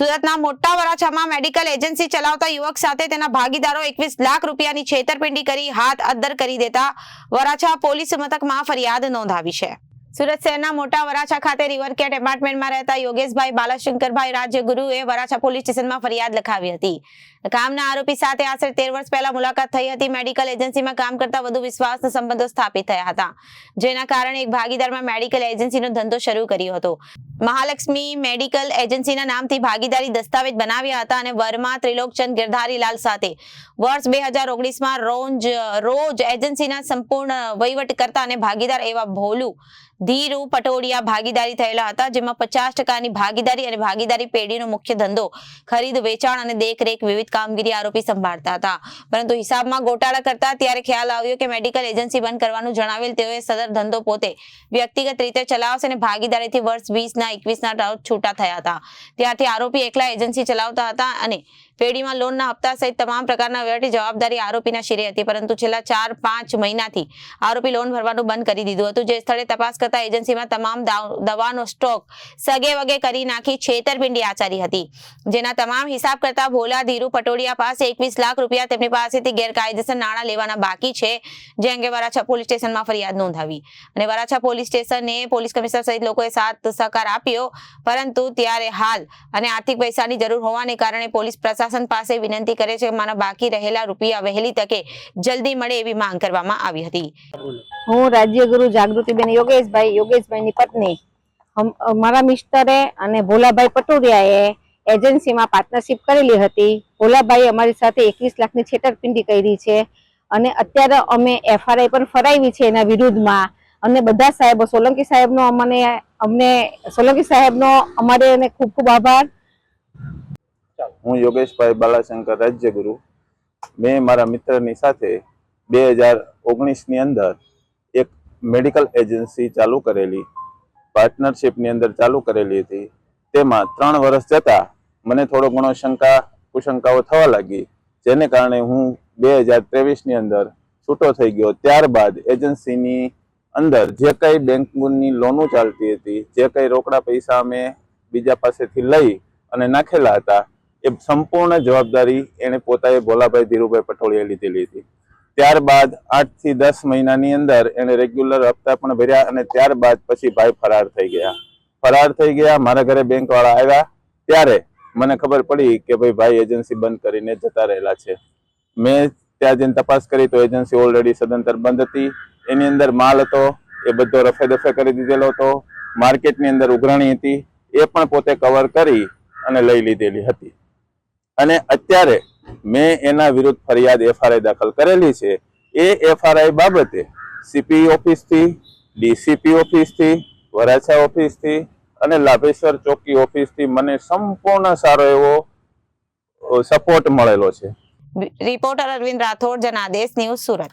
સુરતના મોટા વરાછામાં medical agency ચલાવતા યુવક સાથે તેના ભાગીદારો એકવીસ લાખ રૂપિયાની છેતરપિંડી કરી હાથ અદ્દર કરી દેતા વરાછા પોલીસ મથકમાં ફરિયાદ નોંધાવી છે. સુરત શહેરના મોટા વરાછા ખાતે રિવરકેટ એપાર્ટમેન્ટમાં રહેતા યોગેશભાઈ બાલાશંકરભાઈ રાજ્યગુરુએ વરાછા પોલીસ સ્ટેશનમાં ફરિયાદ લખાવી હતી. કામના આરોપી સાથે આશરે તેર વર્ષ પહેલા મુલાકાત થઈ હતી. મેડિકલ એજન્સીમાં કામ કરતા વધુ વિશ્વાસના સંબંધો સ્થાપિત થયા હતા. જેના કારણે એક ભાગીદારમાં મેડિકલ એજન્સીનો ધંધો શરૂ કર્યો હતો. મહાલક્ષ્મી મેડિકલ એજન્સીના નામથી ભાગીદારી દસ્તાવેજ બનાવ્યા હતા અને વર્મા ત્રિલોકચંદ ગિરધારીલાલ સાથે. વર્ષ બે હજાર ઓગણીસમાં રોજ રોજ એજન્સીના સંપૂર્ણ વહીવટ કરતા અને ભાગીદાર એવા ભોલુ, ધીરુ પટોડિયા ભાગીદારી થયેલા હતા, જેમાં પચાસ ટકાની ભાગીદારી અને ભાગીદારી પેઢીનો મુખ્ય ધંધો, ખરીદ, વેચાણ અને દેખરેખ વિવિધ કામગીરી આરોપી સંભાળતા હતા. પરંતુ હિસાબમાં ગોટાળા કરતા ત્યારે ખ્યાલ આવ્યો કે મેડિકલ એજન્સી બંધ કરવાનું જણાવેલ તેઓએ સદર ધંધો પોતે વ્યક્તિગત રીતે ચલાવશે અને ભાગીદારીથી વર્ષ વીસના એકવીસના રોજ છૂટા થયા હતા. ત્યારથી આરોપી એકલા એજન્સી ચલાવતા હતા અને પેઢીમાં લોનના હપ્તા સહિત તમામ પ્રકારના વહીવટી જવાબદારી આરોપીના શિરે હતી, પરંતુ છેલ્લા ચાર, પાંચ મહિનાથી આરોપી લોન ભરવાનું બંધ કરી દીધું હતું. જે સ્થળે તપાસ કરતા એજન્સીમાં તમામ દવાનો સ્ટોક સગે વગે કરી નાખી છેતરપિંડી આચારી હતી. જેના તમામ હિસાબ કરતા ભોલા ધીરુ પટોડિયા પાસે એકવીસ લાખ રૂપિયા તેમની પાસેથી ગેરકાયદેસર નાણાં લેવાના બાકી છે, જે અંગે વરાછા પોલીસ સ્ટેશનમાં ફરિયાદ નોંધાવી. અને વરાછા પોલીસ સ્ટેશને પોલીસ કમિશનર સહિત લોકોએ સાથ સહકાર આપ્યો. પરંતુ ત્યારે હાલ અને આર્થિક પૈસાની જરૂર હોવાને કારણે પોલીસ પ્રશાસન પાસે વિનંતી કરે છે મારા બાકી રહેલા રૂપિયા વહેલી તકે જલ્દી મળે એવી માંગ કરવામાં આવી હતી. હું રાજ્યગુરુ જાગૃતિબેન યોગેશભાઈ, યોગેશભાઈની પત્ની. મારા મિસ્ટરે અને ભોલાભાઈ પટુરિયાએ એજન્સીમાં પાર્ટનરશિપ કરેલી હતી. ભોલાભાઈ અમારી સાથે એકવીસ લાખની છેતરપિંડી કરી છે અને અત્યારે અમે એફઆરઆઈ પણ ફરાવી છે એના વિરુદ્ધમાં. અને બધા સાહેબો, સોલંકી સાહેબનો અમને અમને, સોલંકી સાહેબનો અમારે એને ખૂબ ખૂબ આભાર. હું યોગેશભાઈ બાલાશંકર રાજ્યગુરુ મેં મારા મિત્રની સાથે બે હજાર ઓગણીસની અંદર એક મેડિકલ એજન્સી ચાલુ કરેલી, પાર્ટનરશિપની અંદર ચાલુ કરેલી હતી. તેમાં ત્રણ વર્ષ જતા મને થોડો ઘણો શંકા, કુશંકાઓ થવા લાગી, જેને કારણે હું બે હજાર ત્રેવીસની અંદર છૂટો થઈ ગયો. ત્યારબાદ એજન્સીની અંદર જે કઈ બેંકની લોનો ચાલતી હતી, જે કઈ રોકડા પૈસા અમે બીજા પાસેથી લઈ અને નાખેલા હતા, એ સંપૂર્ણ જવાબદારી એને પોતાએ ભોલાભાઈ ધીરુભાઈ પટોળીએ લીધેલી હતી. ત્યારબાદ આઠથી દસ મહિનાની અંદર એને રેગ્યુલર હપ્તા પણ ભર્યા અને ત્યારબાદ પછી ભાઈ ફરાર થઈ ગયા. ફરાર થઈ ગયા, મારા ઘરે બેંક વાળા આવ્યા, ત્યારે મને ખબર પડી કે ભાઈ ભાઈ એજન્સી બંધ કરીને જતા રહેલા છે. મેં ત્યાં જઈને તપાસ કરી તો એજન્સી ઓલરેડી સદંતર બંધ હતી. એની અંદર માલ હતો, એ બધો રફે દફે કરી દીધેલો હતો. માર્કેટની અંદર ઉઘરાણી હતી, એ પણ પોતે કવર કરી અને લઈ લીધેલી હતી. અને અત્યારે મેં એના વિરુદ્ધ ફરિયાદ એફઆરઆઈ દાખલ કરેલી છે. એ એફઆરઆઈ બાબતે સીપી ઓફિસથી ડીસીપી ઓફિસથી, વરાછા ઓફિસથી અને લાભેશ્વર ચોકી ઓફિસથી મને સંપૂર્ણ સારો એવો સપોર્ટ મળેલો છે. Reporter Arvind Rathod, Janadesh news Surat.